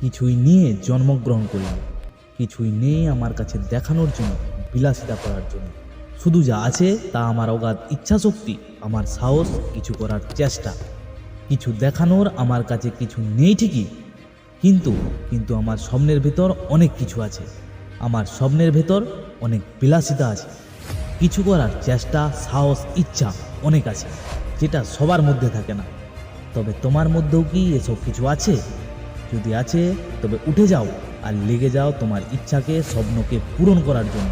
কিছুই নিয়ে জন্মগ্রহণ করলাম কিছুই নেই আমার কাছে দেখানোর জন্য, বিলাসিতা করার জন্য। শুধু যা আছে তা আমার অগাধ ইচ্ছাশক্তি, আমার সাহস, কিছু করার চেষ্টা। কিছু দেখানোর আমার কাছে কিছু নেই ঠিকই, কিন্তু কিন্তু আমার স্বপ্নের ভেতর অনেক কিছু আছে। আমার স্বপ্নের ভেতর অনেক বিলাসিতা আছে। কিছু করার চেষ্টা, সাহস, ইচ্ছা অনেক আছে, যেটা সবার মধ্যে থাকে না। তবে তোমার মধ্যেও কি এসব কিছু আছে? যদি আছে, তবে উঠে যাও আর লেগে যাও তোমার ইচ্ছাকে, স্বপ্নকে পূরণ করার জন্য।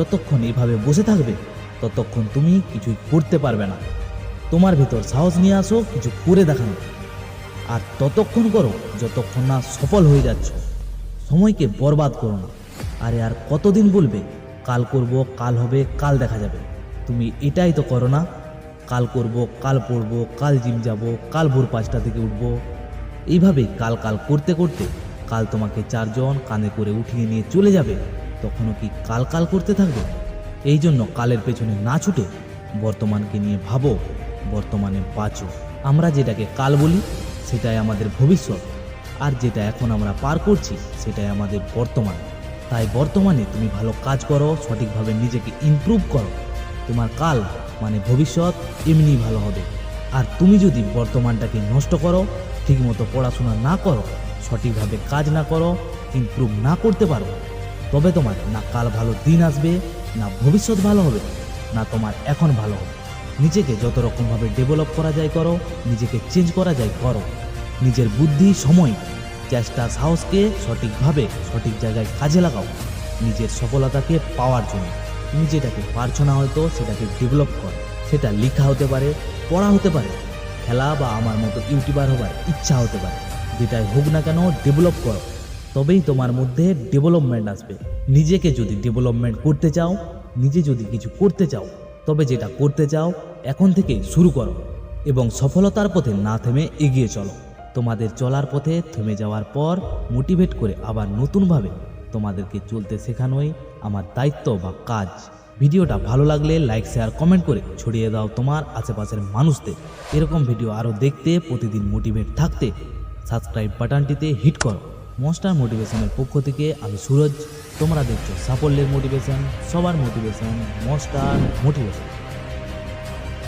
যতক্ষণ এভাবে বসে থাকবে, ততক্ষণ তুমি কিছুই করতে পারবে না। তোমার ভেতর সাহস নিয়ে আসো, কিছু করে দেখানো। আর ততক্ষণ করো, যতক্ষণ না সফল হয়ে যাচ্ছ। সময়কে বরবাদ করো না। আরে আর কতদিন বলবে, কাল করব, কাল হবে, কাল দেখা যাবে। তুমি এটাই তো করো না। কাল করব, কাল পড়ব, কাল জিম যাব, কাল ভোর পাঁচটা থেকে উঠব। এইভাবে কাল কাল করতে করতে কাল তোমাকে চারজন কানে করে উঠিয়ে নিয়ে চলে যাবে। তখনও কি কাল কাল করতে থাকবে? এই জন্য কালের পেছনে না ছুটে বর্তমানকে নিয়ে ভাবো, বর্তমানে বাঁচো। আমরা যেটাকে কাল বলি, সেটাই আমাদের ভবিষ্যৎ। আর যেটা এখন আমরা পার করছি, সেটাই আমাদের বর্তমান। তাই বর্তমানে তুমি ভালো কাজ করো, সঠিকভাবে নিজেকে ইমপ্রুভ করো। তোমার কাল মানে ভবিষ্যৎ এমনি ভালো হবে। আর তুমি যদি বর্তমানটাকে নষ্ট করো ঠিকমতো পড়াশোনা না করো, সঠিকভাবে কাজ না করো ইমপ্রুভ না করতে পারো, তবে তোমার না কাল ভালো দিন আসবে, না ভবিষ্যৎ ভালো হবে, না তোমার এখন ভালো হবে। নিজেকে যত রকমভাবে ডেভেলপ করা যায় করো, নিজেকে চেঞ্জ করা যায় করো। নিজের বুদ্ধি, সময়, চেষ্টা, সাহসকে সঠিকভাবে সঠিক জায়গায় কাজে লাগাও। নিজের সফলতাকে পাওয়ার জন্য। তুমি যেটাকে পারছ না হয়তো সেটাকে ডেভেলপ করো। সেটা লেখা হতে পারে, পড়া হতে পারে। খেলা বা আমার মতো ইউটিউবার হবার ইচ্ছা হতে পারে। যেটাই হোক না কেন ডেভেলপ করো। তবেই তোমার মধ্যে ডেভেলপমেন্ট আসবে। নিজেকে যদি ডেভেলপমেন্ট করতে চাও, নিজে যদি কিছু করতে চাও, তবে যেটা করতে চাও, এখন থেকেই শুরু করো এবং সফলতার পথে না থেমে এগিয়ে চলো। তোমাদের চলার পথে থেমে যাওয়ার পর মোটিভেট করে আবার নতুনভাবে তোমাদেরকে চলতে শেখানোই আমার দায়িত্ব বা কাজ। ভিডিওটা ভালো লাগলে লাইক শেয়ার কমেন্ট করে ছড়িয়ে দাও তোমার আশেপাশের মানুষদের। এরকম ভিডিও আরও দেখতে, প্রতিদিন মোটিভেট থাকতে সাবস্ক্রাইব বাটনটিতে হিট করো। মনস্টার মোটিভেশনের পক্ষ থেকে আমি সুরজ, তোমরা দেখছ সাফল্যের মোটিভেশন সবার মোটিভেশন মনস্টার মোটিভেশন